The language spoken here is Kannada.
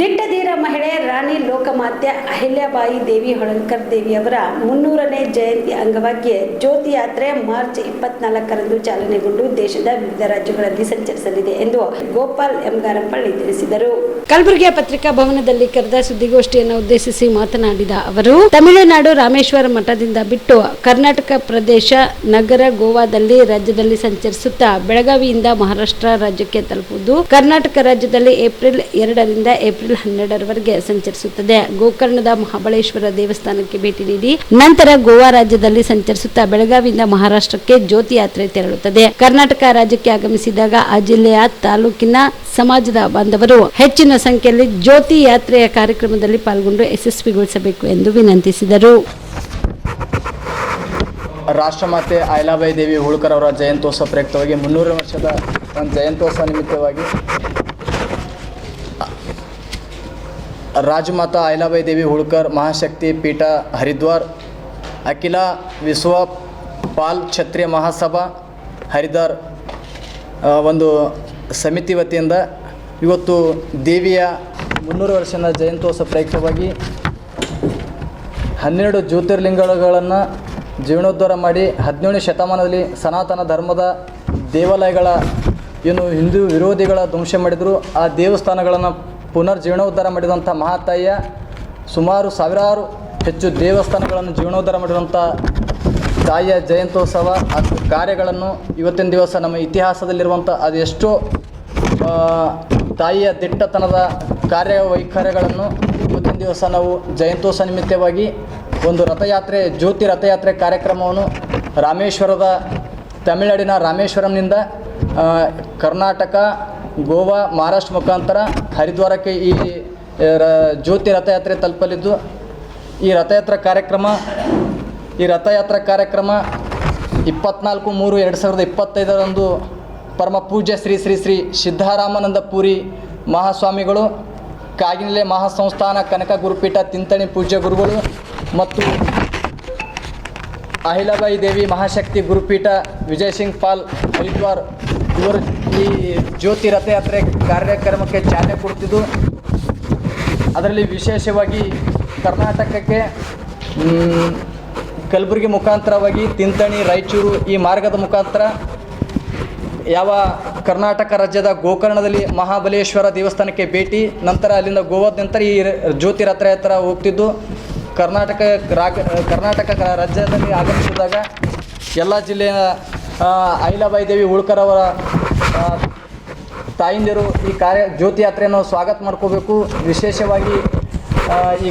ದಿಟ್ಟಧೀರ ಮಹಿಳೆ ರಾಣಿ ಲೋಕಮಾತ್ಯ ಅಹಿಲ್ಯಾಬಾಯಿ ದೇವಿ ಹೊಳಲ್ಕರ್ ದೇವಿಯವರ ಮುನ್ನೂರನೇ ಜಯಂತಿ ಅಂಗವಾಗಿ ಜ್ಯೋತಿ ಯಾತ್ರೆ ಮಾರ್ಚ್ ಇಪ್ಪತ್ನಾಲ್ಕರಂದು ಚಾಲನೆಗೊಂಡು ದೇಶದ ವಿವಿಧ ರಾಜ್ಯಗಳಲ್ಲಿ ಸಂಚರಿಸಲಿದೆ ಎಂದು ಗೋಪಾಲ್ ಎಂ ಗಾರಂಪಳ್ಳಿ ತಿಳಿಸಿದರು. ಕಲಬುರಗಿಯ ಪತ್ರಿಕಾ ಭವನದಲ್ಲಿ ಕರೆದ ಸುದ್ದಿಗೋಷ್ಠಿಯನ್ನು ಉದ್ದೇಶಿಸಿ ಮಾತನಾಡಿದ ಅವರು, ತಮಿಳುನಾಡು ರಾಮೇಶ್ವರ ಮಠದಿಂದ ಬಿಟ್ಟು ಕರ್ನಾಟಕ ಪ್ರದೇಶ, ನಗರ ಗೋವಾದಲ್ಲಿ ರಾಜ್ಯದಲ್ಲಿ ಸಂಚರಿಸುತ್ತಾ ಬೆಳಗಾವಿಯಿಂದ ಮಹಾರಾಷ್ಟ್ರ ರಾಜ್ಯಕ್ಕೆ ತಲುಪುವುದು, ಕರ್ನಾಟಕ ರಾಜ್ಯದಲ್ಲಿ ಏಪ್ರಿಲ್ ಎರಡರಿಂದ ಏಪ್ರಿಲ್ ಹನ್ನೆರಡರವರೆಗೆ ಸಂಚರಿಸುತ್ತದೆ. ಗೋಕರ್ಣದ ಮಹಾಬಳೇಶ್ವರ ದೇವಸ್ಥಾನಕ್ಕೆ ಭೇಟಿ ನೀಡಿ ನಂತರ ಗೋವಾ ರಾಜ್ಯದಲ್ಲಿ ಸಂಚರಿಸುತ್ತಾ ಬೆಳಗಾವಿಯಿಂದ ಮಹಾರಾಷ್ಟ್ರಕ್ಕೆ ಜ್ಯೋತಿ ಯಾತ್ರೆ ತೆರಳುತ್ತದೆ. ಕರ್ನಾಟಕ ರಾಜ್ಯಕ್ಕೆ ಆಗಮಿಸಿದಾಗ ಆ ಜಿಲ್ಲೆಯ ತಾಲೂಕಿನ ಸಮಾಜದ ಬಾಂಧವರು ಹೆಚ್ಚಿನ ಸಂಖ್ಯೆಯಲ್ಲಿ ಜ್ಯೋತಿ ಯಾತ್ರೆಯ ಕಾರ್ಯಕ್ರಮದಲ್ಲಿ ಪಾಲ್ಗೊಂಡು ಯಶಸ್ವಿಗೊಳಿಸಬೇಕು ಎಂದು ವಿನಂತಿಸಿದರು. ರಾಷ್ಟ್ರಮಾತೆ ಐಲಾಬಾಯಿ ದೇವಿ ಹೋಳ್ಕರ್ ಅವರ ಜಯಂತ್ಯೋತ್ಸವ ಪ್ರಯುಕ್ತವಾಗಿ ಮುನ್ನೂರು ವರ್ಷದ ಜಯಂತ್ಯೋತ್ಸವ ನಿಮಿತ್ತವಾಗಿ ರಾಜಮಾತಾ ಅಹಿಲಾಬಾಯಿ ದೇವಿ ಹುಳ್ಕರ್, ಮಹಾಶಕ್ತಿ ಪೀಠ ಹರಿದ್ವಾರ್, ಅಖಿಲ ವಿಶ್ವ ಪಾಲ್ ಕ್ಷತ್ರಿಯ ಮಹಾಸಭಾ ಹರಿದ್ವಾರ್ ಒಂದು ಸಮಿತಿ ವತಿಯಿಂದ ಇವತ್ತು ದೇವಿಯ ಮುನ್ನೂರು ವರ್ಷದ ಜಯಂತ್ಯೋತ್ಸವ ಪ್ರಯುಕ್ತವಾಗಿ ಹನ್ನೆರಡು ಜ್ಯೋತಿರ್ಲಿಂಗಗಳನ್ನು ಜೀರ್ಣೋದ್ಧಾರ ಮಾಡಿ ಹದಿನೇಳನೇ ಶತಮಾನದಲ್ಲಿ ಸನಾತನ ಧರ್ಮದ ದೇವಾಲಯಗಳ ಏನು ಹಿಂದೂ ವಿರೋಧಿಗಳ ಧ್ವಂಸ ಮಾಡಿದರು, ಆ ದೇವಸ್ಥಾನಗಳನ್ನು ಪುನರ್ ಜೀರ್ಣೋದ್ಧಾರ ಮಾಡಿದಂಥ ಮಹಾತಾಯಿಯ ಸುಮಾರು ಸಾವಿರಾರು ಹೆಚ್ಚು ದೇವಸ್ಥಾನಗಳನ್ನು ಜೀರ್ಣೋದ್ಧಾರ ಮಾಡಿರುವಂಥ ತಾಯಿಯ ಜಯಂತ್ಯೋತ್ಸವ ಅದು ಕಾರ್ಯಗಳನ್ನು ಇವತ್ತಿನ ದಿವಸ ನಮ್ಮ ಇತಿಹಾಸದಲ್ಲಿರುವಂಥ ಅದೆಷ್ಟೋ ತಾಯಿಯ ದಿಟ್ಟತನದ ಕಾರ್ಯವೈಖರ್ಯಗಳನ್ನು ಇವತ್ತಿನ ದಿವಸ ನಾವು ಜಯಂತ್ಯೋತ್ಸವ ನಿಮಿತ್ತವಾಗಿ ಒಂದು ರಥಯಾತ್ರೆ, ಜ್ಯೋತಿ ರಥಯಾತ್ರೆ ಕಾರ್ಯಕ್ರಮವನ್ನು ರಾಮೇಶ್ವರದ, ತಮಿಳುನಾಡಿನ ರಾಮೇಶ್ವರಂನಿಂದ ಕರ್ನಾಟಕ ಗೋವಾ, ಮಹಾರಾಷ್ಟ್ರ ಮುಖಾಂತರ ಹರಿದ್ವಾರಕ್ಕೆ ಈ ಜ್ಯೋತಿ ರಥಯಾತ್ರೆ ತಲುಪಲಿದ್ದು. ಈ ರಥಯಾತ್ರಾ ಕಾರ್ಯಕ್ರಮ, ಈ ರಥಯಾತ್ರಾ ಕಾರ್ಯಕ್ರಮ ಇಪ್ಪತ್ನಾಲ್ಕು ಮೂರು ಎರಡು ಸಾವಿರದ ಇಪ್ಪತ್ತೈದರಂದು ಪರಮ ಪೂಜ್ಯ ಶ್ರೀ ಶ್ರೀ ಶ್ರೀ ಸಿದ್ಧಾರಾಮಾನಂದ ಪುರಿ ಮಹಾಸ್ವಾಮಿಗಳು, ಕಾಗಿನೆಲೆ ಮಹಾಸಂಸ್ಥಾನ ಕನಕ ಗುರುಪೀಠ ತಿಂತಣಿ ಪೂಜ್ಯ ಗುರುಗಳು ಮತ್ತು ಅಹಿಲಾಬಾಯಿ ದೇವಿ ಮಹಾಶಕ್ತಿ ಗುರುಪೀಠ ವಿಜಯ್ ಸಿಂಗ್ ಪಾಲ್ ಹರಿದ್ವಾರ್ ಇವರು ಈ ಜ್ಯೋತಿ ರಥಯಾತ್ರೆ ಕಾರ್ಯಕ್ರಮಕ್ಕೆ ಚಾಲನೆ ಕೊಡ್ತಿದ್ದು. ಅದರಲ್ಲಿ ವಿಶೇಷವಾಗಿ ಕರ್ನಾಟಕಕ್ಕೆ ಕಲಬುರಗಿ ಮುಖಾಂತರವಾಗಿ ತಿಂತಣಿ, ರಾಯಚೂರು ಈ ಮಾರ್ಗದ ಮುಖಾಂತರ ಯಾವ ಕರ್ನಾಟಕ ರಾಜ್ಯದ ಗೋಕರ್ಣದಲ್ಲಿ ಮಹಾಬಲೇಶ್ವರ ದೇವಸ್ಥಾನಕ್ಕೆ ಭೇಟಿ, ನಂತರ ಅಲ್ಲಿಂದ ಗೋವಾದ ನಂತರ ಈ ಜ್ಯೋತಿ ರಥಯಾತ್ರ ಹೋಗ್ತಿದ್ದು. ಕರ್ನಾಟಕ ಕರ್ನಾಟಕ ರಾಜ್ಯದಲ್ಲಿ ಆಗಮಿಸಿದಾಗ ಎಲ್ಲ ಜಿಲ್ಲೆಯ ಅಹಿಲಾಬಾಯಿ ದೇವಿ ಉಳ್ಕರ್ ಅವರ ತಾಯಿಂದಿರು ಈ ಕಾರ್ಯ ಜ್ಯೋತಿ ಯಾತ್ರೆಯನ್ನು ಸ್ವಾಗತ ಮಾಡ್ಕೋಬೇಕು. ವಿಶೇಷವಾಗಿ ಈ